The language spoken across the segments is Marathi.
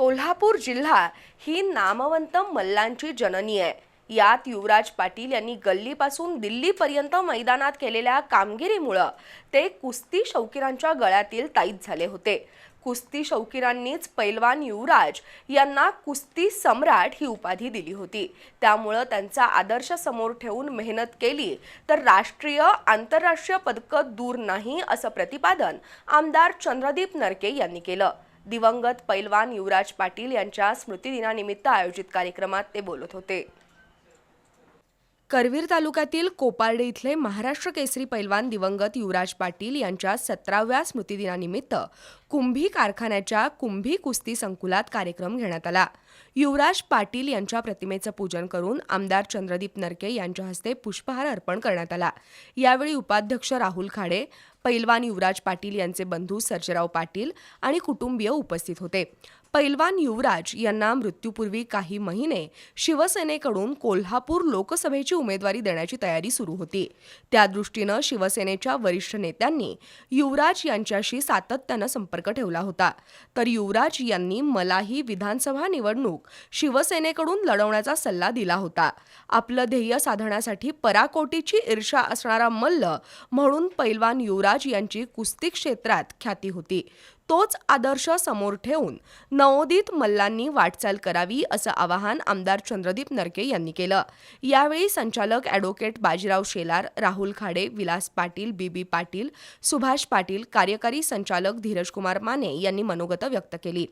कोल्हापूर जिल्हा ही नामवंत मल्लांची जननी आहे. यात युवराज पाटील यांनी गल्लीपासून दिल्लीपर्यंत मैदानात केलेल्या कामगिरीमुळं ते कुस्ती शौकीरांच्या गळ्यातील ताईत झाले होते. कुस्ती शौकीरांनीच पैलवान युवराज यांना कुस्ती सम्राट ही उपाधी दिली होती. त्यामुळं त्यांचा आदर्श समोर ठेवून मेहनत केली तर राष्ट्रीय आंतरराष्ट्रीय पदकं दूर नाही असं प्रतिपादन आमदार चंद्रदीप नरके यांनी केलं. दिवंगत पैलवान युवराज पाटील यांच्या स्मृतिदिनानिमित्त आयोजित कार्यक्रमात ते बोलत होते. करवीर तालुक्यातील कोपार्डे इथले महाराष्ट्र केसरी पैलवान दिवंगत युवराज पाटील यांच्या सतराव्या स्मृतिदिनानिमित्त कुंभी कारखान्याच्या कुंभी कुस्ती संकुलात कार्यक्रम घेण्यात आला. युवराज पाटील यांच्या प्रतिमेचं पूजन करून आमदार चंद्रदीप नरके यांच्या हस्ते पुष्पहार अर्पण करण्यात आला. यावेळी उपाध्यक्ष राहुल खाडे पैलवान युवराज पाटील यांचे बंधू सर्जराव पाटील आणि कुटुंबीय उपस्थित होते. पैलवान युवराज यांना मृत्यूपूर्वी काही महिने शिवसेनेकडून कोल्हापूर लोकसभेची उमेदवारी देण्याची तयारी सुरू होती. त्यादृष्टीनं शिवसेनेच्या वरिष्ठ नेत्यांनी युवराज यांच्याशी सातत्यानं संपर्क ठेवला होता. तर युवराज यांनी मलाही विधानसभा निवडणूक शिवसेनेकडून लढवण्याचा सल्ला दिला होता. आपलं ध्येय साधण्यासाठी पराकोटीची ईर्षा असणारा मल्ल म्हणून पैलवान युवराज यांची कुस्ती क्षेत्रात ख्याती होती. तोच आदर्श समोर ठेवून नवोदित मल्लांनी वाटचाल करावी असं आवाहन आमदार चंद्रदीप नरके यांनी केलं. यावेळी संचालक advocate Bajirao Shelar Rahul Khade Vilas Patil B B Patil Subhash Patil कार्यकारी संचालक धीरजकुमार माने यांनी मनोगत व्यक्त केली.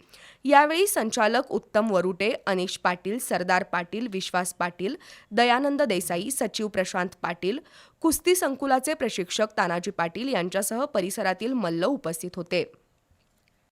यावेळी संचालक उत्तम वरुटे अनिश पाटील सरदार पाटील विश्वास पाटील दयानंद देसाई सचिव प्रशांत पाटील कुस्ती संकुलाचे प्रशिक्षक तानाजी पाटील यांच्यासह परिसरातील मल्ल उपस्थित होते.